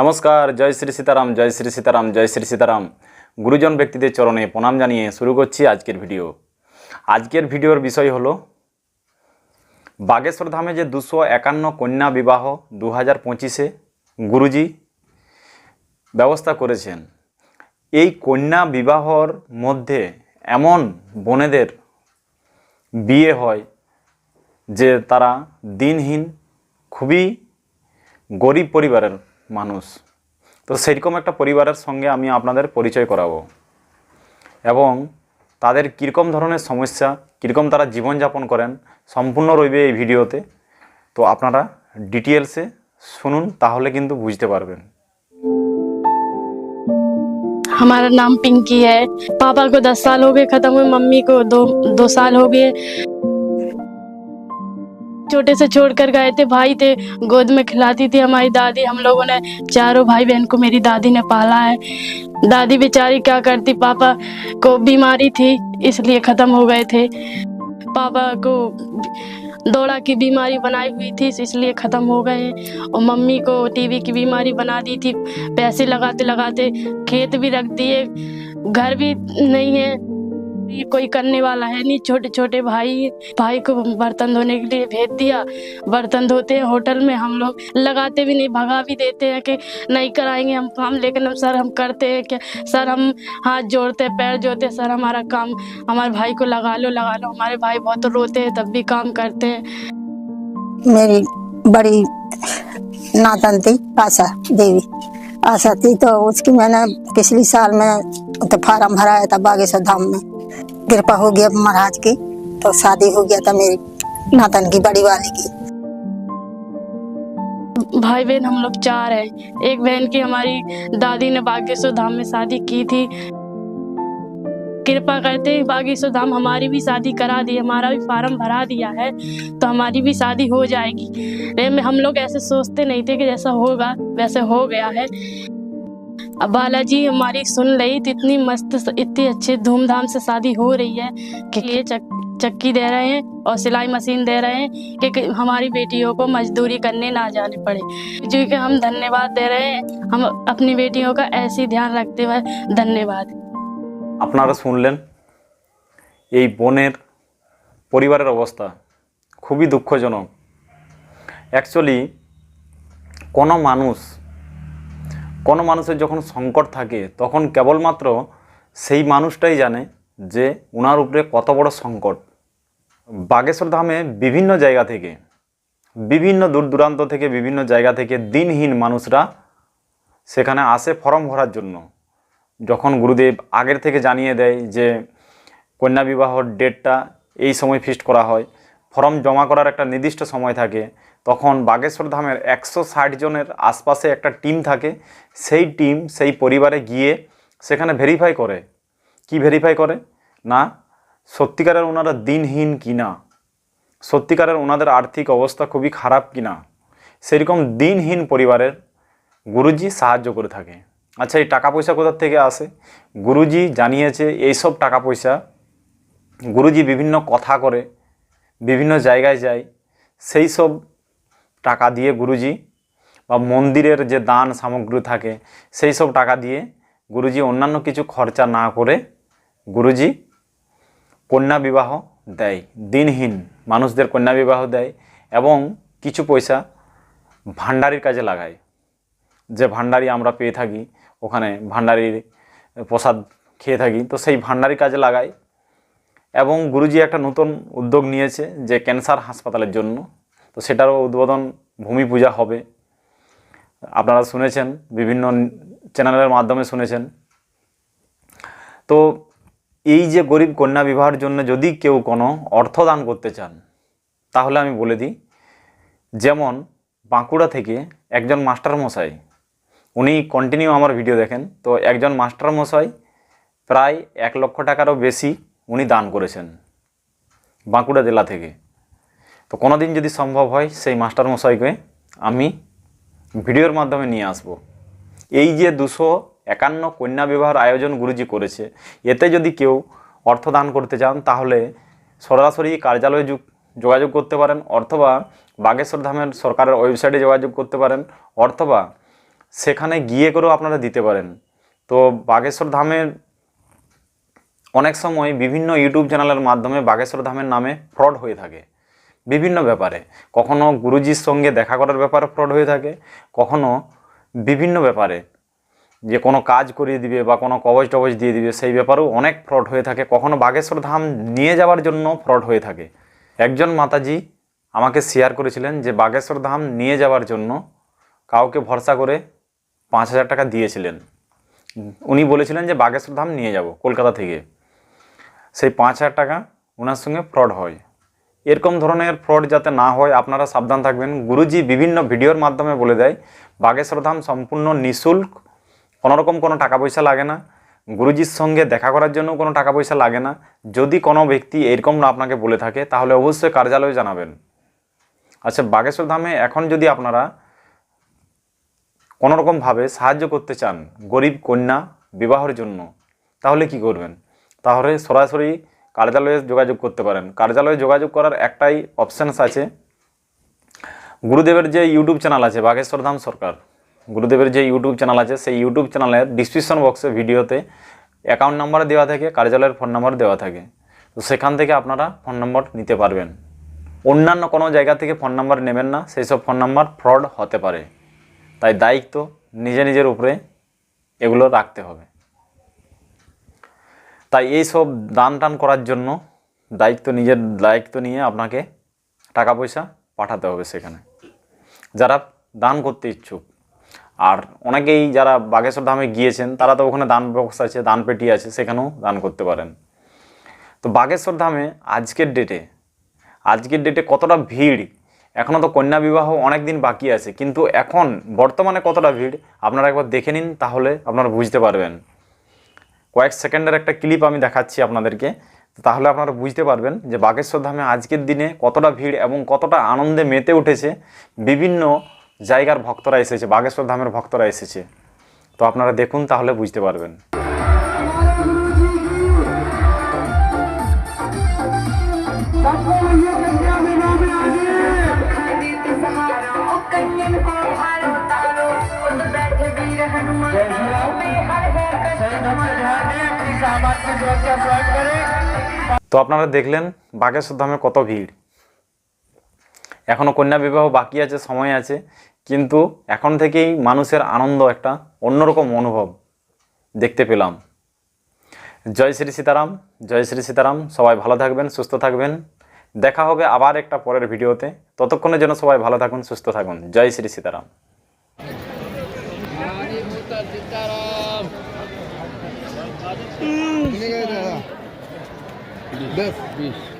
নমস্কার, জয় শ্রী সীতারাম, জয় শ্রী সীতারাম, জয় শ্রী সীতারাম। গুরুজন ব্যক্তিদের চরণে প্রণাম জানিয়ে শুরু করছি আজকের ভিডিও। আজকের ভিডিওর বিষয় হলো, বাগেশ্বর ধামে যে দুশো একান্ন কন্যা বিবাহ দু হাজার পঁচিশে গুরুজি ব্যবস্থা করেছেন, এই কন্যা বিবাহর মধ্যে এমন বোনেদের বিয়ে হয় যে তারা দিনহীন খুবই গরিব পরিবারের মানুষ তো সেইরকম একটা পরিবারের সঙ্গে আমি আপনাদের পরিচয় করাবো এবং তাদের কীরকম ধরনের সমস্যা কীরকম তারা জীবনযাপন করেন সম্পূর্ণ রইবে এই ভিডিওতে তো আপনারা ডিটেলসে শুনুন তাহলে কিন্তু বুঝতে পারবেন हमारा नाम पिंकी है पापा को दस साल हो गए खत्म हुए मम्मी को दो दो साल हो गए छोटे से छोड़ कर गए थे, भाई थे, गोद में खिलाती थी हमारी दादी। हम लोगों ने चारों भाई बहन को मेरी दादी ने पाला है। दादी बेचारी क्या करती? पापा को बीमारी थी, इसलिए खत्म हो गए थे। पापा को दौड़ा की बीमारी बनाई हुई थी, इसलिए ख़त्म हो गए और मम्मी को टीबी की बीमारी बना दी थी, पैसे लगाते लगाते खेत भी रख दिए, घर भी नहीं है। ये कोई करने वाला है नहीं। छोटे छोटे भाई भाई को बर्तन धोने के लिए भेज दिया। बर्तन धोते हैं होटल में हम लोग। लगाते भी नहीं, भगा भी देते हैं कि नहीं कराएँगे हम काम लेकिन हम सर हम करते हैं क्या सर हम हाथ जोड़ते पैर जोड़ते सर हमारा काम, हमारे भाई को लगा लो लगा लो। हमारे भाई बहुत रोते हैं, तब भी काम करते हैं। मेरी बड़ी नातन थी, आशा देवी। आशा थी तो उसकी मैंने पिछले साल में तो फार्म भराया था बागेश्वर धाम में। कृपा हो गया महाराज की। तो शादी हो गया था मेरी नातन की, बड़ी वाली की। भाई बहन हम लोग चार हैं। एक बहन की हमारी दादी ने बागेश्वर धाम में शादी की थी। कृपा करते बागेश्वर धाम हमारी भी शादी करा दी, हमारा भी फार्म भरा दिया है तो हमारी भी शादी हो जाएगी। हम लोग ऐसे सोचते नहीं थे कि जैसा होगा, वैसे हो गया है। अब बालाजी हमारी सुन रही तो इतनी मस्त इतनी अच्छे धूमधाम से शादी हो रही है कि ये चक, चक्की दे रहे हैं और सिलाई मशीन दे रहे हैं कि, कि हमारी बेटियों को मजदूरी करने ना जाने पड़े जो कि हम धन्यवाद दे रहे हैं हम अपनी बेटियों का ऐसे ही ध्यान रखते हुए धन्यवाद আপনারা শুনলেন এই বোনের পরিবারের অবস্থা খুবই দুঃখজনক অ্যাকচুয়ালি কোনো মানুষ কোনো মানুষের যখন সংকট থাকে, তখন কেবলমাত্র সেই মানুষটাই জানে যে ওনার উপরে কত বড় সংকট। বাগেশ্বর ধামে বিভিন্ন জায়গা থেকে, বিভিন্ন দূর দূরান্ত থেকে, বিভিন্ন জায়গা থেকে দিনহীন মানুষরা সেখানে আসে ফর্ম ভরার জন্য। যখন গুরুদেব আগের থেকে জানিয়ে দেয় যে কন্যা বিবাহর ডেটটা এই সময় ফিক্সড করা হয়, ফর্ম জমা করার একটা নির্দিষ্ট সময় থাকে তখন বাগেশ্বর ধামের একশো ষাট জনের আশপাশে একটা টিম থাকে। সেই টিম, সেই পরিবারে গিয়ে সেখানে ভেরিফাই করে। কি ভেরিফাই করে? না, সত্যিকারের ওনারা দিনহীন কি না সত্যিকারের ওনাদের আর্থিক অবস্থা খুবই খারাপ কি না সেরকম দিনহীন পরিবারের গুরুজি সাহায্য করে থাকে। আচ্ছা এই টাকা পয়সা কোথার থেকে আসে? গুরুজি জানিয়েছে, এইসব টাকা পয়সা গুরুজি বিভিন্ন কথা করে, বিভিন্ন জায়গায় যায়। সেই সব টাকা দিয়ে গুরুজি বা মন্দিরের যে দান সামগ্রী থাকে, সেই সব টাকা দিয়ে গুরুজি অন্যান্য কিছু খরচা না করে গুরুজি কন্যা বিবাহ দেয়, দিনহীন মানুষদের কন্যা বিবাহ দেয় এবং কিছু পয়সা ভান্ডারির কাজে লাগায়। যে ভান্ডারি আমরা পেয়ে থাকি, ওখানে ভান্ডারির প্রসাদ খেয়ে থাকি, তো সেই ভান্ডারি কাজে লাগায় এবং গুরুজি একটা নতুন উদ্যোগ নিয়েছে যে ক্যান্সার হাসপাতালের জন্য। তো সেটারও উদ্বোধন ভূমি পূজা হবে। আপনারা শুনেছেন, বিভিন্ন চ্যানেলের মাধ্যমে শুনেছেন। তো এই যে গরিব কন্যা বিবাহের জন্য যদি কেউ কোনো অর্থ দান করতে চান, তাহলে আমি বলে দিই, যেমন বাঁকুড়া থেকে একজন মাস্টার মশাই উনি কন্টিনিউ আমার ভিডিও দেখেন, তো একজন মাস্টার মশাই প্রায় এক লক্ষ টাকারও বেশি উনি দান করেছেন বাঁকুড়া জেলা থেকে। তো কোনো দিন যদি সম্ভব হয় সেই মাস্টার মশাইকে আমি ভিডিওর মাধ্যমে নিয়ে আসব। এই যে দুশো একান্ন কন্যা বিবাহের আয়োজন গুরুজি করেছে, এতে যদি কেউ অর্থ দান করতে চান, তাহলে সরাসরি কার্যালয়ে যুগ- যোগাযোগ করতে পারেন, অথবা বাগেশ্বর ধামের সরকারের ওয়েবসাইটে যোগাযোগ করতে পারেন, অথবা সেখানে গিয়ে করেও আপনারা দিতে পারেন। তো বাগেশ্বর ধামের অনেক সময় বিভিন্ন ইউটিউব চ্যানেলের মাধ্যমে বাগেশ্বর ধামের নামে ফ্রড হয়ে থাকে। বিভিন্ন ব্যাপারে। কখনো গুরুজির সঙ্গে দেখা করার ব্যাপারে ফ্রড হয়ে থাকে, কখনো বিভিন্ন ব্যাপারে। যে কোনো কাজ করিয়ে দিবে বা কোনো কবজ টবজ দিয়ে দিবে, সেই ব্যাপারেও অনেক ফ্রড হয়ে থাকে। কখনো বাগেশ্বর ধাম নিয়ে যাওয়ার জন্য ফ্রড হয়ে থাকে। একজন মাতাজি আমাকে শেয়ার করেছিলেন যে বাগেশ্বর ধাম নিয়ে যাওয়ার জন্য কাউকে ভরসা করে পাঁচ হাজার টাকা দিয়েছিলেন। উনি বলেছিলেন যে বাগেশ্বর ধাম নিয়ে যাব কলকাতা থেকে। সেই পাঁচ হাজার টাকা ওনার সঙ্গে ফ্রড হয়। এরকম ধরনের ফ্রড যাতে না হয়, আপনারা সাবধান থাকবেন। গুরুজি বিভিন্ন ভিডিওর মাধ্যমে বলে দেয়, বাগেশ্বর ধাম সম্পূর্ণ নিঃশুল্ক। কোনোরকম কোনো টাকা পয়সা লাগে না। গুরুজির সঙ্গে দেখা করার জন্য কোনো টাকা পয়সা লাগে না। যদি কোনো ব্যক্তি এরকম না আপনাকে বলে থাকে, তাহলে অবশ্যই কার্যালয়ে জানাবেন। আচ্ছা বাগেশ্বর ধামে এখন যদি আপনারা কোনোরকমভাবে সাহায্য করতে চান গরিব কন্যা বিবাহের জন্য, তাহলে কি করবেন? তাহলে সরাসরি কার্যালয়ে যোগাযোগ করতে পারেন। কার্যালয়ে যোগাযোগ করার একটাই অপশানস আছে। গুরুদেবের যে ইউটিউব চ্যানেল আছে বাগেশ্বর ধাম সরকার, গুরুদেবের যে ইউটিউব চ্যানেল আছে, সেই ইউটিউব চ্যানেলের ডিসক্রিপশন বক্সে ভিডিওতে অ্যাকাউন্ট নাম্বার দেওয়া থাকে, কার্যালয়ের ফোন নাম্বার দেওয়া থাকে। তো সেখান থেকে আপনারা ফোন নম্বর নিতে পারবেন। অন্যান্য কোনো জায়গা থেকে ফোন নাম্বার নেবেন না, সেই সব ফোন নাম্বার ফ্রড হতে পারে। তাই দায়িত্ব নিজে নিজের উপরে এগুলো রাখতে হবে। তাই এই সব দান টান করার জন্য দায়িত্ব নিজের দায়িত্ব নিয়ে আপনাকে টাকা পয়সা পাঠাতে হবে সেখানে। যারা দান করতে ইচ্ছুক। আর অনেকেই যারা বাগেশ্বর ধামে গিয়েছেন, তারা তো ওখানে দান বক্স আছে, দান পেটি আছে, সেখানেও দান করতে পারেন। তো বাগেশ্বর ধামে আজকের ডেটে আজকের ডেটে কতটা ভিড়? এখনও তো কন্যা বিবাহ অনেক দিন বাকি আছে, কিন্তু এখন বর্তমানে কতটা ভিড়? আপনারা একবার দেখে নিন, তাহলে আপনারা বুঝতে পারবেন। কয়েক সেকেন্ডের একটা ক্লিপ আমি দেখাচ্ছি আপনাদেরকে। তাহলে আপনারা বুঝতে পারবেন যে বাগেশ্বর ধামে আজকের দিনে কতটা ভিড় এবং কতটা আনন্দে মেতে উঠেছে বিভিন্ন জায়গার ভক্তরা এসেছে, বাগেশ্বর ধামের ভক্তরা এসেছে। তো আপনারা দেখুন, তাহলে বুঝতে পারবেন। তো আপনারা দেখলেন বাগেশ্বর ধামে কত ভিড় এখনও কন্যা বিবাহ বাকি আছে সময় আছে কিন্তু এখন থেকেই মানুষের আনন্দ একটা অন্যরকম অনুভব দেখতে পেলাম জয় শ্রী সীতারাম জয় শ্রী সীতারাম সবাই ভালো থাকবেন সুস্থ থাকবেন দেখা হবে আবার একটা পরের ভিডিওতে। ততক্ষণের জন্য সবাই ভালো থাকুন সুস্থ থাকুন। জয় শ্রী সীতারাম। সীতারাম।